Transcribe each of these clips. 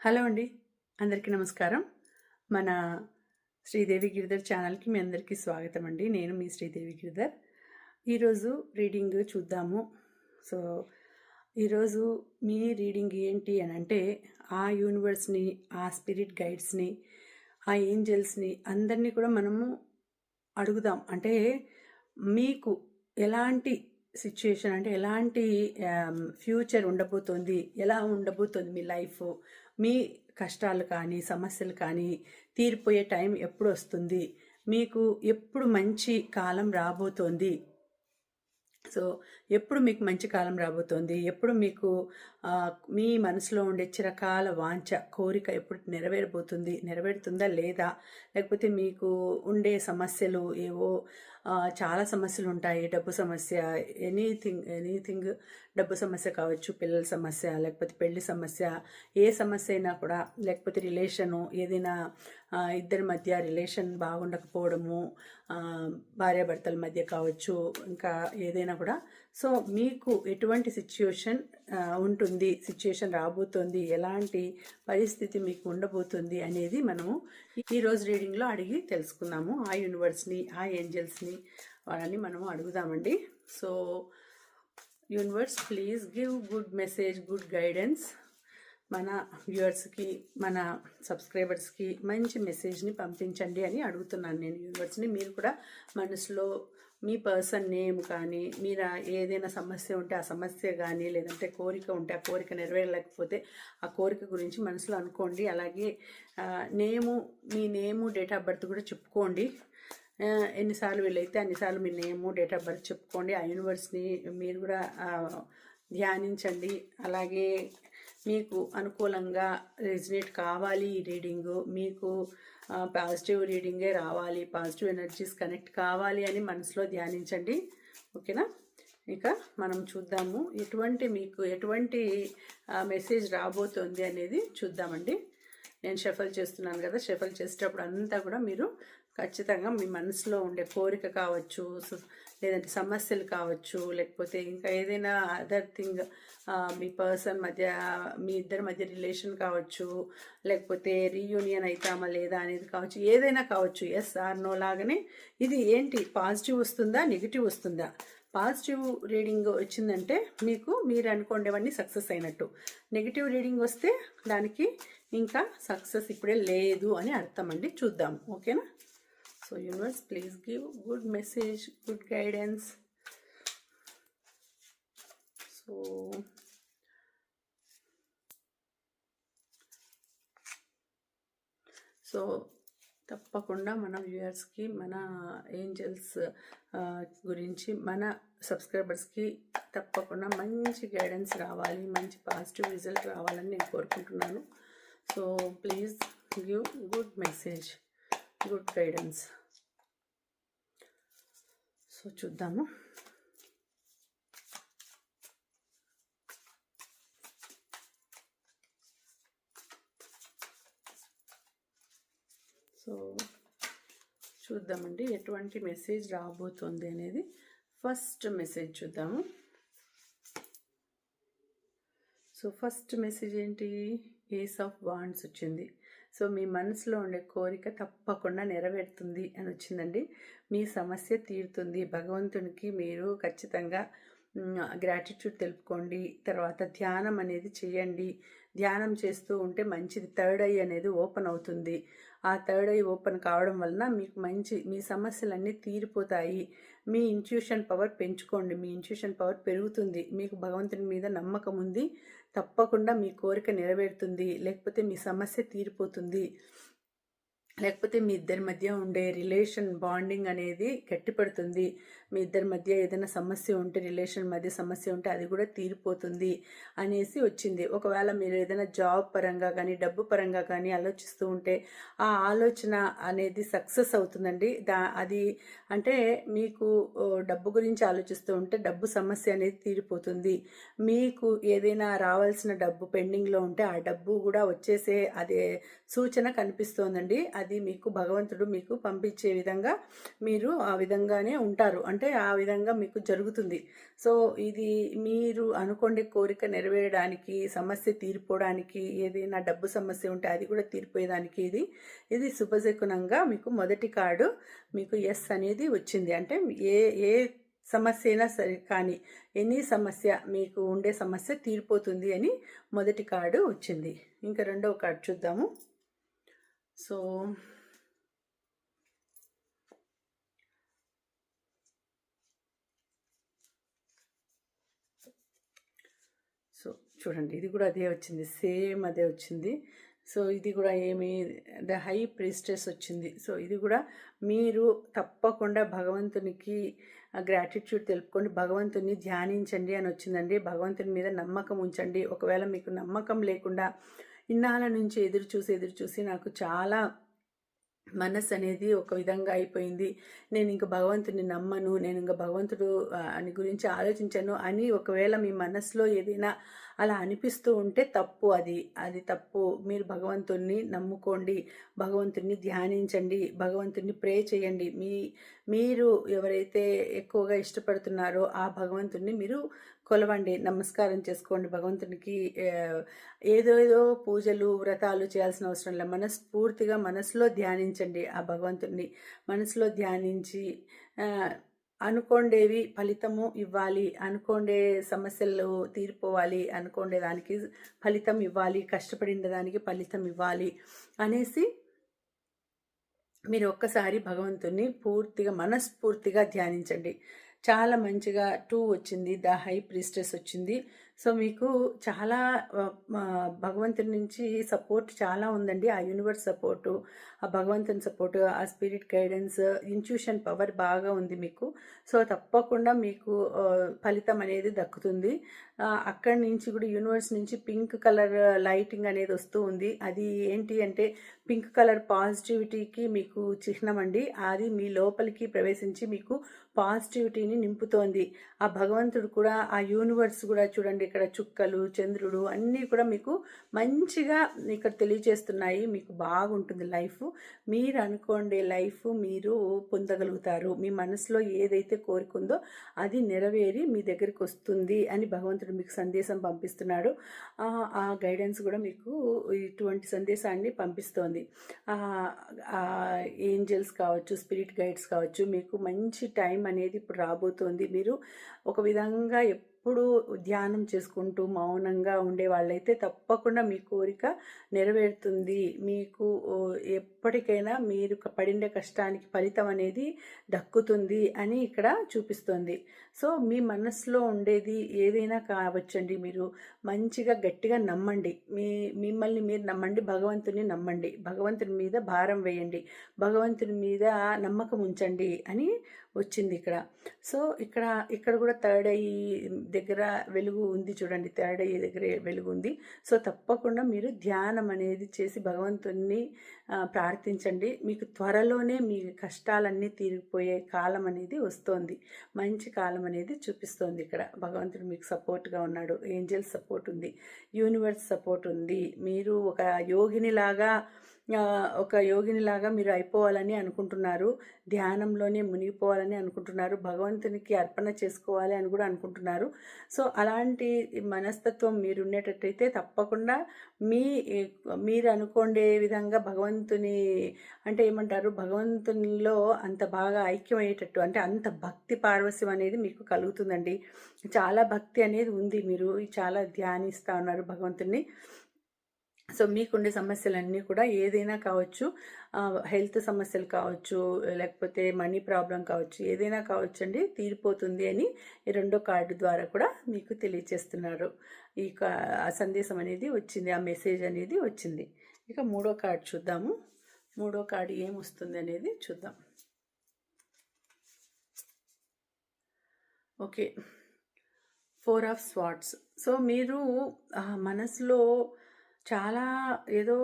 Hello అండి. అందరికీ నమస్కారం. మన శ్రీదేవి గిరిధర్ ఛానల్కి మీ అందరికీ స్వాగతం అండి. నేను మీ శ్రీదేవి గిరిధర్. ఈరోజు రీడింగ్ చూద్దాము. సో ఈరోజు మీ రీడింగ్ ఏంటి అని అంటే ఆ యూనివర్స్ని ఆ స్పిరిట్ గైడ్స్ని ఆ ఏంజల్స్ని అందరినీ కూడా మనము అడుగుదాం. అంటే మీకు ఎలాంటి సిచ్యుయేషన్ అంటే ఎలాంటి ఫ్యూచర్ ఉండబోతోంది ఎలా ఉండబోతోంది మీ లైఫ్? మీ కష్టాలు కానీ సమస్యలు కానీ తీరిపోయే టైం ఎప్పుడు వస్తుంది మీకు ఎప్పుడు మంచి కాలం రాబోతోంది? సో ఎప్పుడు మీకు మంచి కాలం రాబోతోంది? ఎప్పుడు మీకు మీ మనసులో ఉండే చిరకాల వాంఛ కోరిక ఎప్పుడు నెరవేరబోతుంది? నెరవేరుతుందా లేదా? లేకపోతే మీకు ఉండే సమస్యలు ఏవో చాలా సమస్యలు ఉంటాయి డబ్బు సమస్య ఎనీథింగ్ ఎనీథింగ్ డబ్బు సమస్య కావచ్చు పిల్లల సమస్య లేకపోతే పెళ్ళి సమస్య ఏ సమస్య అయినా కూడా లేకపోతే రిలేషను ఏదైనా ఇద్దరి మధ్య రిలేషన్ బాగుండకపోవడము భార్యాభర్తల మధ్య కావచ్చు ఇంకా ఏదైనా కూడా. సో మీకు ఎటువంటి సిచ్యుయేషన్ ఉంటుంది సిచ్యుయేషన్ రాబోతోంది ఎలాంటి పరిస్థితి మీకు ఉండబోతుంది అనేది మనము ఈరోజు రీడింగ్లో అడిగి తెలుసుకుందాము. ఆ యూనివర్స్ని ఆ ఏంజల్స్ని వాళ్ళని మనము అడుగుదామండి. So universe please give good message good guidance మన వ్యూవర్స్కి మన సబ్స్క్రైబర్స్కి మంచి మెసేజ్ని పంపించండి అని అడుగుతున్నాను నేను యూనివర్స్ని. మీరు కూడా మనసులో మీ పర్సన్ నేమ్ కానీ మీరు ఏదైనా సమస్య ఉంటే ఆ సమస్య కానీ లేదంటే కోరిక ఉంటే ఆ కోరిక నెరవేరలేకపోతే ఆ కోరిక గురించి మనసులో అనుకోండి. అలాగే నేము మీ నేము డేట్ ఆఫ్ బర్త్ కూడా చెప్పుకోండి. ఎన్నిసార్లు వీలైతే అన్నిసార్లు మీ నేము డేట్ ఆఫ్ బర్త్ చెప్పుకోండి. ఆ యూనివర్స్ని మీరు కూడా ధ్యానించండి. అలాగే మీకు అనుకూలంగా రెజినేట్ కావాలి ఈ రీడింగు మీకు పాజిటివ్ రీడింగే రావాలి పాజిటివ్ ఎనర్జీస్ కనెక్ట్ కావాలి అని మనసులో ధ్యానించండి. ఓకేనా? ఇక మనం చూద్దాము. ఎటువంటి మీకు ఎటువంటి మెసేజ్ రాబోతోంది అనేది చూద్దామండి. నేను షఫల్ చేస్తున్నాను కదా షఫల్ చేసేటప్పుడు అంతా కూడా మీరు ఖచ్చితంగా మీ మనసులో ఉండే కోరిక కావచ్చు లేదంటే సమస్యలు కావచ్చు లేకపోతే ఇంకా ఏదైనా అదర్ థింగ్ మీ పర్సన్ మధ్య మీ ఇద్దరి మధ్య రిలేషన్ కావచ్చు లేకపోతే రీయూనియన్ అవుతామా లేదా అనేది కావచ్చు ఏదైనా కావచ్చు ఎస్ ఆర్ నో లాగానే ఇది ఏంటి? పాజిటివ్ వస్తుందా? నెగిటివ్ వస్తుందా? పాజిటివ్ రీడింగ్ వచ్చిందంటే మీకు మీరు అనుకోండేవన్నీ సక్సెస్ అయినట్టు. నెగిటివ్ రీడింగ్ వస్తే దానికి ఇంకా సక్సెస్ ఇప్పుడే లేదు అని అర్థం అండి. చూద్దాం. ఓకేనా so universe please give good message good guidance so so తప్పకుండా మన వ్యూయర్స్కి మన ఏంజల్స్ గురించి మన సబ్స్క్రైబర్స్కి తప్పకుండా మంచి గైడెన్స్ రావాలి మంచి పాజిటివ్ రిజల్ట్ రావాలని నేను కోరుకుంటున్నాను. So please give good message good guidance so చూద్దాము. సో చూద్దామండి ఎటువంటి మెసేజ్ రాబోతుంది అనేది. ఫస్ట్ మెసేజ్ చూద్దాము. సో ఫస్ట్ మెసేజ్ ఏంటి? ఏస్ ఆఫ్ బాండ్స్ వచ్చింది. సో మీ మనసులో ఉండే కోరిక తప్పకుండా నెరవేరుతుంది అని వచ్చిందండి. మీ సమస్య తీరుతుంది. భగవంతునికి మీరు ఖచ్చితంగా గ్రాటిట్యూడ్ తెలుపుకోండి. తర్వాత ధ్యానం అనేది చేయండి. ధ్యానం చేస్తూ ఉంటే మంచిది. థర్డ్ ఐ అనేది ఓపెన్ అవుతుంది. ఆ థర్డ్ ఐ ఓపెన్ కావడం వలన మీకు మంచి మీ సమస్యలన్నీ తీరిపోతాయి. మీ ఇంట్యూషన్ పవర్ పెంచుకోండి. మీ ఇంట్యూషన్ పవర్ పెరుగుతుంది. మీకు భగవంతుని మీద నమ్మకం ఉంది. తప్పకుండా మీ కోరిక నెరవేరుతుంది. లేకపోతే మీ సమస్య తీరిపోతుంది. లేకపోతే మీ ఇద్దరి మధ్య ఉండే రిలేషన్ బాండింగ్ అనేది గట్టిపడుతుంది. మీ ఇద్దరి మధ్య ఏదైనా సమస్య ఉంటే రిలేషన్ మధ్య సమస్య ఉంటే అది కూడా తీరిపోతుంది అనేసి వచ్చింది. ఒకవేళ మీరు ఏదైనా జాబ్ పరంగా కానీ డబ్బు పరంగా కానీ ఆలోచిస్తూ ఉంటే ఆ ఆలోచన అనేది సక్సెస్ అవుతుందండి. దా అది అంటే మీకు డబ్బు గురించి ఆలోచిస్తూ ఉంటే డబ్బు సమస్య అనేది తీరిపోతుంది. మీకు ఏదైనా రావాల్సిన డబ్బు పెండింగ్లో ఉంటే ఆ డబ్బు కూడా వచ్చేసే అదే సూచన కనిపిస్తోందండి. అది అది మీకు భగవంతుడు మీకు పంపించే విధంగా మీరు ఆ విధంగానే ఉంటారు. అంటే ఆ విధంగా మీకు జరుగుతుంది. సో ఇది మీరు అనుకోండి కోరిక నెరవేరడానికి సమస్య తీరిపోవడానికి ఏదైనా డబ్బు సమస్య ఉంటే అది కూడా తీరిపోయేదానికి ఇది. ఇది శుభశకునంగా మీకు మొదటి కార్డు మీకు ఎస్ అనేది వచ్చింది. అంటే ఏ ఏ సమస్య అయినా సరే కానీ ఎనీ సమస్య మీకు ఉండే సమస్య తీరిపోతుంది అని మొదటి కార్డు వచ్చింది. ఇంకా రెండవ కార్డు చూద్దాము. సో సో చూడండి ఇది కూడా అదే వచ్చింది సేమ్ అదే వచ్చింది. సో ఇది కూడా ఏమి ద హై ప్రిస్టెస్ వచ్చింది. సో ఇది కూడా మీరు తప్పకుండా భగవంతునికి గ్రాటిట్యూడ్ తెలుపుకోండి భగవంతుని ధ్యానించండి అని వచ్చిందండి. భగవంతుని మీద నమ్మకం ఉంచండి. ఒకవేళ మీకు నమ్మకం లేకుండా ఇన్నాళ్ళ నుంచి ఎదురు చూసి ఎదురు చూసి నాకు చాలా మనస్సు అనేది ఒక విధంగా అయిపోయింది. నేను ఇంకా భగవంతుని నమ్మను నేను ఇంకా భగవంతుడు అని గురించి ఆలోచించను అని ఒకవేళ మీ మనసులో ఏదైనా అలా అనిపిస్తూ ఉంటే తప్పు అది. అది తప్పు. మీరు భగవంతుణ్ణి నమ్ముకోండి. భగవంతుణ్ణి ధ్యానించండి. భగవంతుణ్ణి ప్రే చేయండి. మీ మీరు ఎవరైతే ఎక్కువగా ఇష్టపడుతున్నారో ఆ భగవంతుణ్ణి మీరు కొలవండి. నమస్కారం చేసుకోండి. భగవంతునికి ఏదోదో పూజలు వ్రతాలు చేయాల్సిన అవసరం లేదు. మనస్ఫూర్తిగా మనసులో ధ్యానించండి ఆ భగవంతుణ్ణి. మనసులో ధ్యానించి అనుకోండేవి ఫలితము ఇవ్వాలి అనుకోండే సమస్యలు తీరిపోవాలి అనుకోండే దానికి ఫలితం ఇవ్వాలి కష్టపడిన దానికి ఫలితం ఇవ్వాలి అనేసి మీరు ఒక్కసారి భగవంతుని పూర్తిగా మనస్ఫూర్తిగా ధ్యానించండి. చాలా మంచిగా టూ వచ్చింది. ద హై ప్రిస్టెస్ వచ్చింది. సో మీకు చాలా భగవంతుడి నుంచి సపోర్ట్ చాలా ఉందండి. ఆ యూనివర్స్ సపోర్టు ఆ భగవంతుని సపోర్టు ఆ స్పిరిట్ గైడెన్స్ ఇన్ట్యూషన్ పవర్ బాగా ఉంది మీకు. సో తప్పకుండా మీకు ఫలితం అనేది దక్కుతుంది. అక్కడి నుంచి కూడా యూనివర్స్ నుంచి పింక్ కలర్ లైటింగ్ అనేది వస్తూ ఉంది. అది ఏంటి అంటే పింక్ కలర్ పాజిటివిటీకి మీకు చిహ్నం అండి. అది మీ లోపలికి ప్రవేశించి మీకు పాజిటివిటీని నింపుతోంది. ఆ భగవంతుడు కూడా ఆ యూనివర్స్ కూడా చూడండి ఇక్కడ చుక్కలు చంద్రుడు అన్నీ కూడా మీకు మంచిగా ఇక్కడ తెలియజేస్తున్నాయి. మీకు బాగుంటుంది లైఫ్. మీరు అనుకోండి లైఫ్ మీరు పొందగలుగుతారు. మీ మనసులో ఏదైతే కోరుకుందో అది నెరవేరి మీ దగ్గరికి వస్తుంది అని భగవంతుడు మీకు సందేశం పంపిస్తున్నాడు. ఆ గైడెన్స్ కూడా మీకు ఇటువంటి సందేశాన్ని పంపిస్తోంది. ఏంజల్స్ కావచ్చు స్పిరిట్ గైడ్స్ కావచ్చు మీకు మంచి టైం అనేది ఇప్పుడు రాబోతోంది. మీరు ఒక విధంగా ఎప్పుడు ధ్యానం చేసుకుంటూ మౌనంగా ఉండే వాళ్ళైతే తప్పకుండా మీ కోరిక నెరవేరుతుంది. మీకు ఎప్పటికైనా మీరు పడిన కష్టానికి ఫలితం అనేది దక్కుతుంది అని ఇక్కడ చూపిస్తుంది. సో మీ మనసులో ఉండేది ఏదైనా కావచ్చండి. మీరు మంచిగా గట్టిగా నమ్మండి. మీ మిమ్మల్ని మీరు నమ్మండి. భగవంతుని నమ్మండి. భగవంతుని మీద భారం వేయండి. భగవంతుని మీద నమ్మకం ఉంచండి అని వచ్చింది ఇక్కడ. సో ఇక్కడ ఇక్కడ కూడా థర్డ్ ఐ దగ్గర వెలుగు ఉంది చూడండి. థర్డ్ ఐ దగ్గర వెలుగు ఉంది. సో తప్పకుండా మీరు ధ్యానం అనేది చేసి భగవంతుని ప్రార్థించండి. మీకు త్వరలోనే మీ కష్టాలన్నీ తీరిపోయే కాలం అనేది వస్తోంది. మంచి కాలం అనేది చూపిస్తోంది ఇక్కడ. భగవంతుడు మీకు సపోర్ట్గా ఉన్నాడు. ఏంజల్ సపోర్ట్ ఉంది. యూనివర్స్ సపోర్ట్ ఉంది. మీరు ఒక యోగినిలాగా ఒక యోగినిలాగా మీరు అయిపోవాలని అనుకుంటున్నారు ధ్యానంలోనే మునిగిపోవాలని అనుకుంటున్నారు భగవంతునికి అర్పణ చేసుకోవాలి అని కూడా అనుకుంటున్నారు. సో అలాంటి మనస్తత్వం మీరు ఉండేటట్టయితే తప్పకుండా మీ మీరు అనుకోండే విధంగా భగవంతుని అంటే ఏమంటారు భగవంతునిలో అంత బాగా ఐక్యమయ్యేటట్టు అంటే అంత భక్తి పార్వస్యం అనేది మీకు కలుగుతుందండి. చాలా భక్తి అనేది ఉంది మీరు చాలా ధ్యానిస్తూ ఉన్నారు భగవంతుని సో మీకుండే సమస్యలన్నీ కూడా ఏదైనా కావచ్చు హెల్త్ సమస్యలు కావచ్చు లేకపోతే మనీ ప్రాబ్లం కావచ్చు ఏదైనా కావచ్చు అండి తీరిపోతుంది అని ఈ రెండో కార్డు ద్వారా కూడా మీకు తెలియచేస్తున్నారు. ఈ సందేశం అనేది వచ్చింది ఆ మెసేజ్ అనేది వచ్చింది. ఇక మూడో కార్డు చూద్దాము. మూడో కార్డు ఏమొస్తుంది అనేది చూద్దాం. Okay. Four of swords so మీరు మనసులో చాలా ఏదో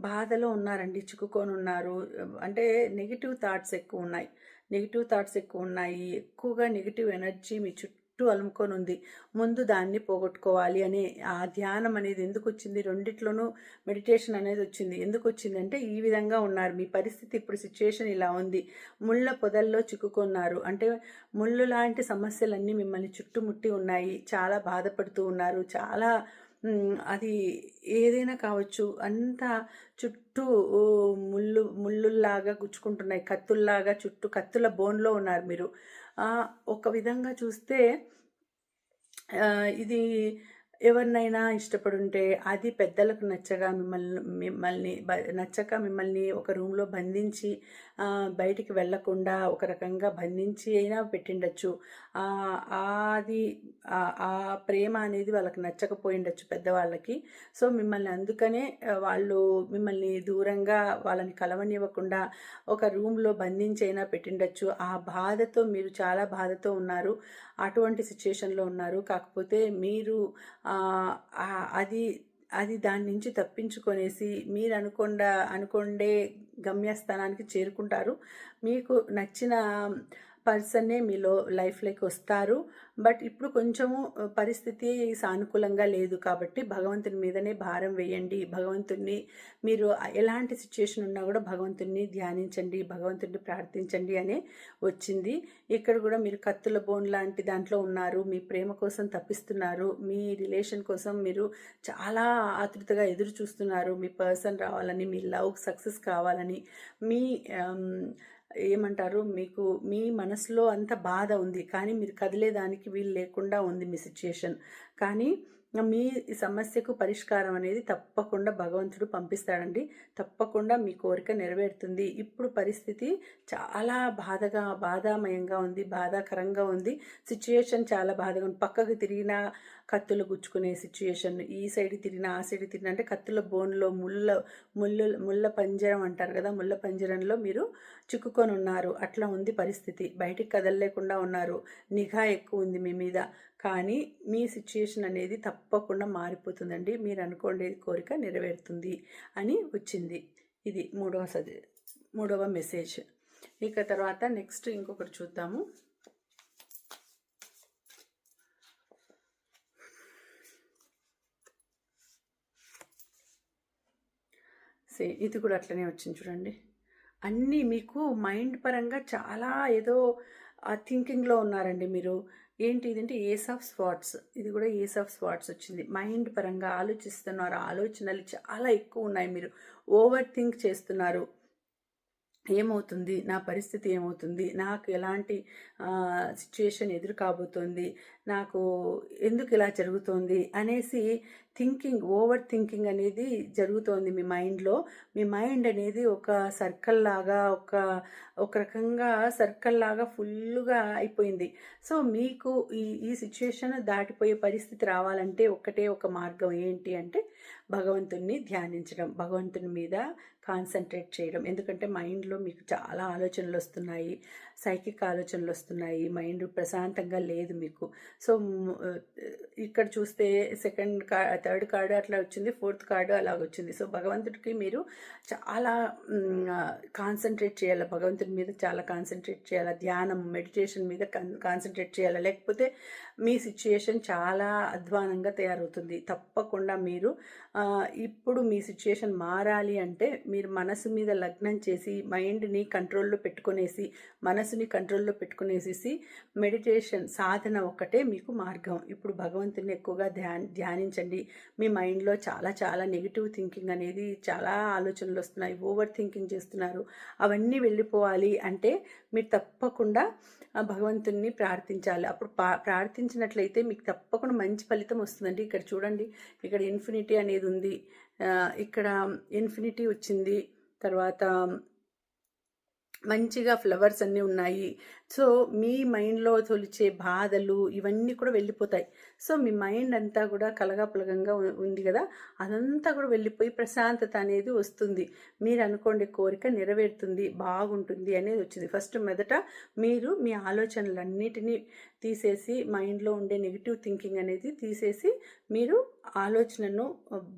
బాధలో ఉన్నారండి. చిక్కుకొని ఉన్నారు అంటే నెగిటివ్ థాట్స్ ఎక్కువ ఉన్నాయి నెగిటివ్ థాట్స్ ఎక్కువ ఉన్నాయి ఎక్కువగా నెగిటివ్ ఎనర్జీ మీ చుట్టూ అలుముకొని ఉంది ముందు దాన్ని పోగొట్టుకోవాలి అనే ఆ ధ్యానం అనేది ఎందుకు వచ్చింది రెండిట్లోనూ మెడిటేషన్ అనేది వచ్చింది. ఎందుకు వచ్చిందంటే ఈ విధంగా ఉన్నారు. మీ పరిస్థితి ఇప్పుడు సిచ్యుయేషన్ ఇలా ఉంది. ముళ్ళ పొదల్లో చిక్కుకున్నారు. అంటే ముళ్ళు లాంటి సమస్యలన్నీ మిమ్మల్ని చుట్టుముట్టి ఉన్నాయి. చాలా బాధపడుతూ ఉన్నారు. చాలా అది ఏదైనా కావచ్చు అంతా చుట్టూ ముళ్ళు ముళ్ళుల్లాగా గుచ్చుకుంటున్నాయి కత్తుల్లాగా చుట్టూ కత్తుల బోన్లో ఉన్నారు మీరు. ఒక విధంగా చూస్తే ఇది ఎవరినైనా ఇష్టపడుంటే అది పెద్దలకు నచ్చగా మిమ్మల్ని మిమ్మల్ని నచ్చక మిమ్మల్ని ఒక రూమ్లో బంధించి బయటికి వెళ్ళకుండా ఒక రకంగా బంధించి అయినా పెట్టిండొచ్చు. అది ఆ ప్రేమ అనేది వాళ్ళకి నచ్చకపోయిండొచ్చు పెద్దవాళ్ళకి. సో మిమ్మల్ని అందుకనే వాళ్ళు మిమ్మల్ని దూరంగా వాళ్ళని కలవనివ్వకుండా ఒక రూమ్లో బంధించి అయినా పెట్టిండొచ్చు. ఆ బాధతో మీరు చాలా బాధతో ఉన్నారు. అటువంటి సిచ్యుయేషన్లో ఉన్నారు. కాకపోతే మీరు అది అది దాని నుంచి తప్పించుకొనేసి మీరు అనుకుండా అనుకుండే గమ్యస్థానానికి చేరుకుంటారు. మీకు నచ్చిన పర్సన్నే మీలో లైఫ్లోకి వస్తారు. బట్ ఇప్పుడు కొంచెము పరిస్థితి సానుకూలంగా లేదు కాబట్టి భగవంతుని మీదనే భారం వేయండి. భగవంతుణ్ణి మీరు ఎలాంటి సిచ్యుయేషన్ ఉన్నా కూడా భగవంతుణ్ణి ధ్యానించండి భగవంతుడిని ప్రార్థించండి అనే వచ్చింది. ఇక్కడ కూడా మీరు కత్తుల బోన్ లాంటి దాంట్లో ఉన్నారు. మీ ప్రేమ కోసం తప్పిస్తున్నారు. మీ రిలేషన్ కోసం మీరు చాలా ఆతృతగా ఎదురు చూస్తున్నారు. మీ పర్సన్ రావాలని మీ లవ్ సక్సెస్ కావాలని మీ ఏమంటారు? మీకు మీ మనసులో అంత బాధ ఉంది. కానీ మీరు కదిలేదానికి వీలు లేకుండా ఉంది మీ సిచ్యుయేషన్. కానీ మీ సమస్యకు పరిష్కారం అనేది తప్పకుండా భగవంతుడు పంపిస్తాడండి. తప్పకుండా మీ కోరిక నెరవేరుతుంది. ఇప్పుడు పరిస్థితి చాలా బాధగా బాధామయంగా ఉంది బాధాకరంగా ఉంది. సిచ్యుయేషన్ చాలా బాధగా ఉంది. పక్కకు తిరిగిన కత్తులు గుచ్చుకునే సిచ్యుయేషన్ ఈ సైడ్ తిరిగిన ఆ సైడ్ తిరిగిన అంటే కత్తుల బోన్లో ముళ్ళ ముళ్ళు ముళ్ళ పంజరం అంటారు కదా ముళ్ళ పంజరంలో మీరు చిక్కుకొని ఉన్నారు. అట్లా ఉంది పరిస్థితి. బయటికి కదలలేకుండా ఉన్నారు. నిఘా ఎక్కువ ఉంది మీ మీద. కానీ మీ సిచ్యుయేషన్ అనేది తప్పకుండా మారిపోతుందండి. మీరు అనుకోండి కోరిక నెరవేరుతుంది అని వచ్చింది. ఇది మూడవ సది మూడవ మెసేజ్ ఇక తర్వాత నెక్స్ట్ ఇంకొకటి చూద్దాము. సే ఇది కూడా అట్లనే వచ్చింది చూడండి. అన్నీ మీకు మైండ్ పరంగా చాలా ఏదో థింకింగ్లో ఉన్నారండి మీరు. ఏంటి ఇదంటే ఏస్ ఆఫ్ స్పాట్స్ ఇది కూడా ఏస్ ఆఫ్ స్పాట్స్ వచ్చింది. మైండ్ పరంగా ఆలోచిస్తున్నారు. ఆలోచనలు చాలా ఎక్కువ ఉన్నాయి మీరు. ఓవర్ థింక్ చేస్తున్నారు. ఏమవుతుంది? నా పరిస్థితి ఏమవుతుంది? నాకు ఎలాంటి సిచ్యుయేషన్ ఎదురు కాబోతోంది నాకు ఎందుకు ఇలా జరుగుతోంది? అనేసి థింకింగ్ ఓవర్ థింకింగ్ అనేది జరుగుతోంది మీ మైండ్లో మీ మైండ్ అనేది ఒక సర్కిల్ లాగా ఒక ఒక రకంగా సర్కిల్ లాగా ఫుల్గా అయిపోయింది. సో మీకు ఈ ఈ సిచ్యుయేషన్ దాటిపోయే పరిస్థితి రావాలంటే ఒక్కటే ఒక మార్గం ఏంటి అంటే భగవంతుణ్ణి ధ్యానించడం. భగవంతుని మీద కాన్సన్ట్రేట్ చేయడం. ఎందుకంటే మైండ్లో మీకు చాలా ఆలోచనలు వస్తున్నాయి. సైకిక్ ఆలోచనలు వస్తున్నాయి మైండ్ ప్రశాంతంగా లేదు మీకు. సో ఇక్కడ చూస్తే సెకండ్ కార్ థర్డ్ కార్డు అట్లా వచ్చింది ఫోర్త్ కార్డు అలాగ వచ్చింది. సో భగవంతుడికి మీరు చాలా కాన్సన్ట్రేట్ చేయాలి? భగవంతుడి మీద చాలా కాన్సన్ట్రేట్ చేయాలి? ధ్యానం మెడిటేషన్ మీద కాన్సన్ట్రేట్ చేయాలి? లేకపోతే మీ సిచ్యుయేషన్ చాలా అధ్వానంగా తయారవుతుంది. తప్పకుండా మీరు ఇప్పుడు మీ సిచ్యుయేషన్ మారాలి అంటే మీరు మనసు మీద లగ్నం చేసి మైండ్ని కంట్రోల్లో పెట్టుకునేసి మనసుని కంట్రోల్లో పెట్టుకునేసేసి మెడిటేషన్ సాధన ఒక్కటే మీకు మార్గం. ఇప్పుడు భగవంతుని ఎక్కువగా ధ్యాన్ ధ్యానించండి. మీ మైండ్లో చాలా చాలా నెగిటివ్ థింకింగ్ అనేది చాలా ఆలోచనలు వస్తున్నాయి. ఓవర్ థింకింగ్ చేస్తున్నారు. అవన్నీ వెళ్ళిపోవాలి అంటే మీరు తప్పకుండా భగవంతుణ్ణి ప్రార్థించాలి. అప్పుడు ప్రార్థించినట్లయితే మీకు తప్పకుండా మంచి ఫలితం వస్తుందండి. ఇక్కడ చూడండి. ఇక్కడ ఇన్ఫినిటీ అనేది ఉంది. ఇక్కడ ఇన్ఫినిటీ వచ్చింది. తర్వాత మంచిగా ఫ్లవర్స్ అన్నీ ఉన్నాయి. సో మీ మైండ్లో తొలిచే బాధలు ఇవన్నీ కూడా వెళ్ళిపోతాయి. సో మీ మైండ్ అంతా కూడా కలగాపులగంగా ఉంది కదా? అదంతా కూడా వెళ్ళిపోయి ప్రశాంతత అనేది వస్తుంది. మీరు అనుకోండి కోరిక నెరవేరుతుంది బాగుంటుంది అనేది వచ్చింది. ఫస్ట్ మొదట మీరు మీ ఆలోచనలన్నిటినీ తీసేసి మైండ్లో ఉండే నెగిటివ్ థింకింగ్ అనేది తీసేసి మీరు ఆలోచనను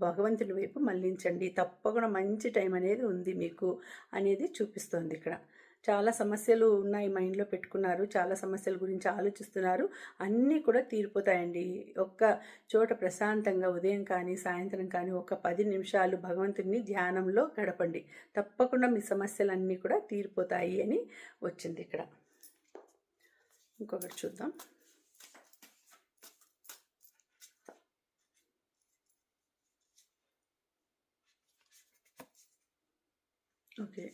భగవంతుని వైపు మళ్ళించండి. తప్పకుండా మంచి టైం అనేది ఉంది మీకు అనేది చూపిస్తుంది ఇక్కడ. చాలా సమస్యలు ఉన్నాయి మైండ్లో పెట్టుకున్నారు. చాలా సమస్యల గురించి ఆలోచిస్తున్నారు. అన్నీ కూడా తీరిపోతాయండి. ఒక్క చోట ప్రశాంతంగా ఉదయం కానీ సాయంత్రం కానీ ఒక పది నిమిషాలు భగవంతుడిని ధ్యానంలో గడపండి. తప్పకుండా మీ సమస్యలన్నీ కూడా తీరిపోతాయి అని వచ్చింది ఇక్కడ. ఇంకొకటి చూద్దాం. Okay.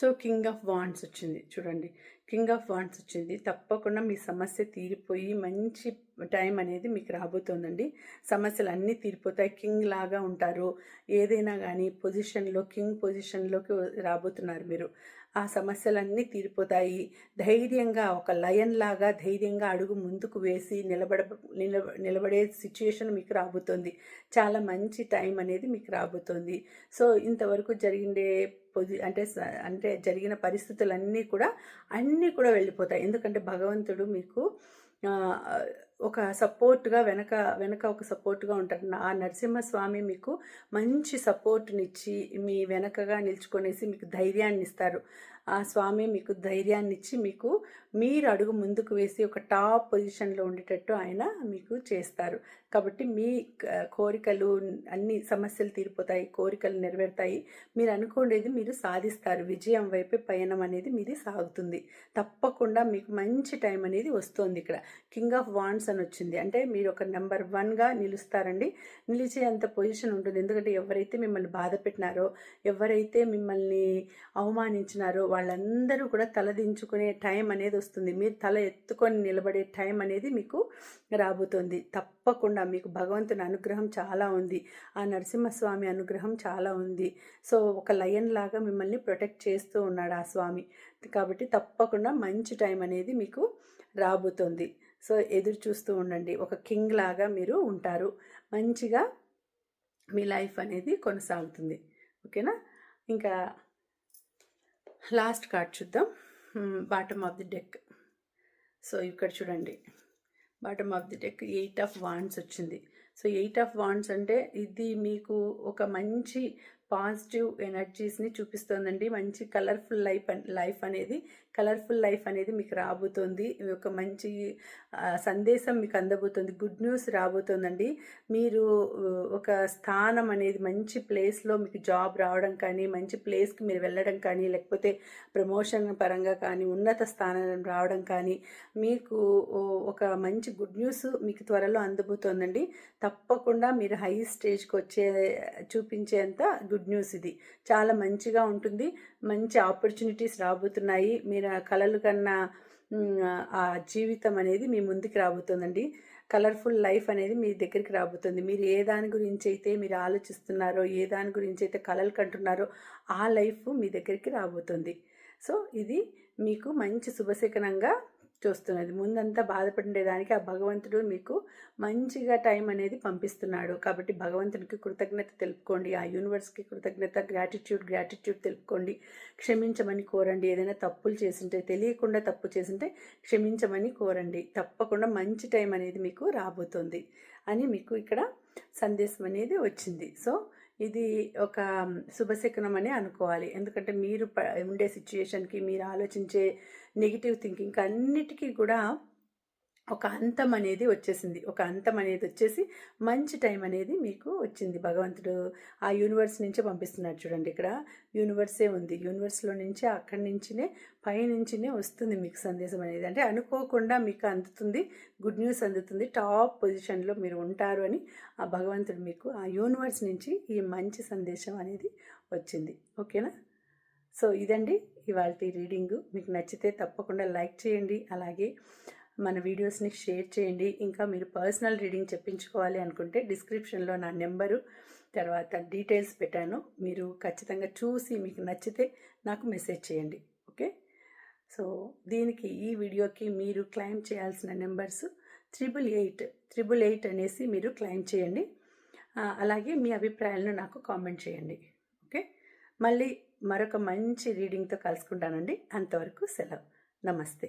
So king of wands వచ్చింది. చూడండి. కింగ్ ఆఫ్ వాండ్స్ వచ్చింది. తప్పకుండా మీ సమస్య తీరిపోయి మంచి టైం అనేది మీకు రాబోతోందండి. సమస్యలు అన్నీ తీరిపోతాయి. కింగ్ లాగా ఉంటారు. ఏదైనా కానీ పొజిషన్లో కింగ్ పొజిషన్లోకి రాబోతున్నారు మీరు. ఆ సమస్యలన్నీ తీరిపోతాయి. ధైర్యంగా ఒక లయన్ లాగా ధైర్యంగా అడుగు ముందుకు వేసి నిలబడ నిలబ నిలబడే సిచ్యుయేషన్ మీకు రాబోతుంది. చాలా మంచి టైం అనేది మీకు రాబోతుంది. సో ఇంతవరకు జరిగిండే పొజి అంటే అంటే జరిగిన పరిస్థితులన్నీ కూడా అన్నీ కూడా వెళ్ళిపోతాయి. ఎందుకంటే భగవంతుడు మీకు ఒక సపోర్ట్గా వెనక వెనక ఒక సపోర్ట్గా ఉంటారు. ఆ నరసింహస్వామి మీకు మంచి సపోర్ట్నిచ్చి మీ వెనకగా నిల్చుకొనేసి మీకు ధైర్యాన్ని ఇస్తారు ఆ స్వామి మీకు ధైర్యాన్ని ఇచ్చి మీకు మీరు అడుగు ముందుకు వేసి ఒక టాప్ పొజిషన్లో ఉండేటట్టు ఆయన మీకు చేస్తారు. కాబట్టి మీ కోరికలు అన్ని సమస్యలు తీరిపోతాయి కోరికలు నెరవేరుతాయి. మీరు అనుకునేది మీరు సాధిస్తారు. విజయం వైపే పయనం అనేది మీది సాగుతుంది. తప్పకుండా మీకు మంచి టైం అనేది వస్తుంది ఇక్కడ. కింగ్ ఆఫ్ వాన్స్ అని వచ్చింది. అంటే మీరు ఒక నెంబర్ వన్గా నిలుస్తారండి. నిలిచే అంత పొజిషన్ ఉంటుంది. ఎందుకంటే ఎవరైతే మిమ్మల్ని బాధ పెట్టినారో ఎవరైతే మిమ్మల్ని అవమానించినారో వాళ్ళందరూ కూడా తలదించుకునే టైం అనేది వస్తుంది. మీరు తల ఎత్తుకొని నిలబడే టైం అనేది మీకు రాబోతుంది. తప్పకుండా మీకు భగవంతుని అనుగ్రహం చాలా ఉంది. ఆ నరసింహస్వామి అనుగ్రహం చాలా ఉంది. సో ఒక లయన్ లాగా మిమ్మల్ని ప్రొటెక్ట్ చేస్తూ ఉన్నాడు ఆ స్వామి. కాబట్టి తప్పకుండా మంచి టైం అనేది మీకు రాబోతుంది. సో ఎదురు చూస్తూ ఉండండి. ఒక కింగ్ లాగా మీరు ఉంటారు. మంచిగా మీ లైఫ్ అనేది కొనసాగుతుంది. ఓకేనా? ఇంకా లాస్ట్ కార్డ్ చూద్దాం. Bottom of the deck so ఇక్కడ చూడండి. Bottom of the deck eight of wands వచ్చింది. సో ఎయిట్ ఆఫ్ వాండ్స్ అంటే ఇది మీకు ఒక మంచి పాజిటివ్ ఎనర్జీస్ని చూపిస్తోందండి. మంచి కలర్ఫుల్ లైఫ్ లైఫ్ అనేది కలర్ఫుల్ లైఫ్ అనేది మీకు రాబోతోంది. ఒక మంచి సందేశం మీకు అందబోతుంది. Good news రాబోతోందండి. మీరు ఒక స్థానం అనేది మంచి ప్లేస్లో మీకు జాబ్ రావడం కానీ మంచి ప్లేస్కి మీరు వెళ్ళడం కానీ లేకపోతే ప్రమోషన్ పరంగా కానీ ఉన్నత స్థానం రావడం కానీ మీకు ఒక మంచి గుడ్ న్యూస్ మీకు త్వరలో అందబోతోందండి. తప్పకుండా మీరు హై స్టేజ్కి వచ్చే చూపించేంత గుడ్ గుడ్ న్యూస్ ఇది. చాలా మంచిగా ఉంటుంది. మంచి ఆపర్చునిటీస్ రాబోతున్నాయి. మీరు కళలు కన్నా ఆ జీవితం అనేది మీ ముందుకు రాబోతుందండి. కలర్ఫుల్ లైఫ్ అనేది మీ దగ్గరికి రాబోతుంది. మీరు ఏ దాని గురించి అయితే మీరు ఆలోచిస్తున్నారో ఏ దాని గురించి అయితే కళలు కంటున్నారో ఆ లైఫ్ మీ దగ్గరికి రాబోతుంది. సో ఇది మీకు మంచి శుభశకనంగా చూస్తున్నది. ముందంతా బాధపడేదానికి ఆ భగవంతుడు మీకు మంచిగా టైం అనేది పంపిస్తున్నాడు. కాబట్టి భగవంతునికి కృతజ్ఞత తెలుపుకోండి. ఆ యూనివర్స్కి కృతజ్ఞత గ్రాటిట్యూడ్ గ్రాటిట్యూడ్ తెలుపుకోండి. క్షమించమని కోరండి. ఏదైనా తప్పులు చేసింటే తెలియకుండా తప్పు చేసింటే క్షమించమని కోరండి. తప్పకుండా మంచి టైం అనేది మీకు రాబోతుంది అని మీకు ఇక్కడ సందేశం అనేది వచ్చింది. సో ఇది ఒక శుభశకనం అని అనుకోవాలి. ఎందుకంటే మీరు ఉండే సిచ్యుయేషన్కి మీరు ఆలోచించే నెగిటివ్ థింకింగ్ అన్నిటికీ కూడా ఒక అంతం అనేది వచ్చేసింది. ఒక అంతం అనేది వచ్చేసి మంచి టైం అనేది మీకు వచ్చింది. భగవంతుడు ఆ యూనివర్స్ నుంచే పంపిస్తున్నాడు చూడండి ఇక్కడ. యూనివర్సే ఉంది. యూనివర్స్లో నుంచి అక్కడి నుంచినే పైనుంచినే వస్తుంది మీకు సందేశం అనేది. అంటే అనుకోకుండా మీకు అందుతుంది గుడ్ న్యూస్ అందుతుంది. టాప్ పొజిషన్లో మీరు ఉంటారు అని ఆ భగవంతుడు మీకు ఆ యూనివర్స్ నుంచి ఈ మంచి సందేశం అనేది వచ్చింది. ఓకేనా? సో ఇదండి ఇవాళ రీడింగ్. మీకు నచ్చితే తప్పకుండా లైక్ చేయండి. అలాగే మన వీడియోస్ని షేర్ చేయండి. ఇంకా మీరు పర్సనల్ రీడింగ్ చెప్పించుకోవాలి అనుకుంటే డిస్క్రిప్షన్లో నా నెంబరు తర్వాత డీటెయిల్స్ పెట్టాను. మీరు ఖచ్చితంగా చూసి మీకు నచ్చితే నాకు మెసేజ్ చేయండి. ఓకే? సో దీనికి ఈ వీడియోకి మీరు క్లైమ్ చేయాల్సిన numbers triple eight triple eight అనేసి మీరు క్లైమ్ చేయండి. అలాగే మీ అభిప్రాయాలను నాకు కామెంట్ చేయండి. ఓకే? మళ్ళీ మరొక మంచి రీడింగ్తో కలుసుకుంటానండి. అంతవరకు సెలవు. నమస్తే.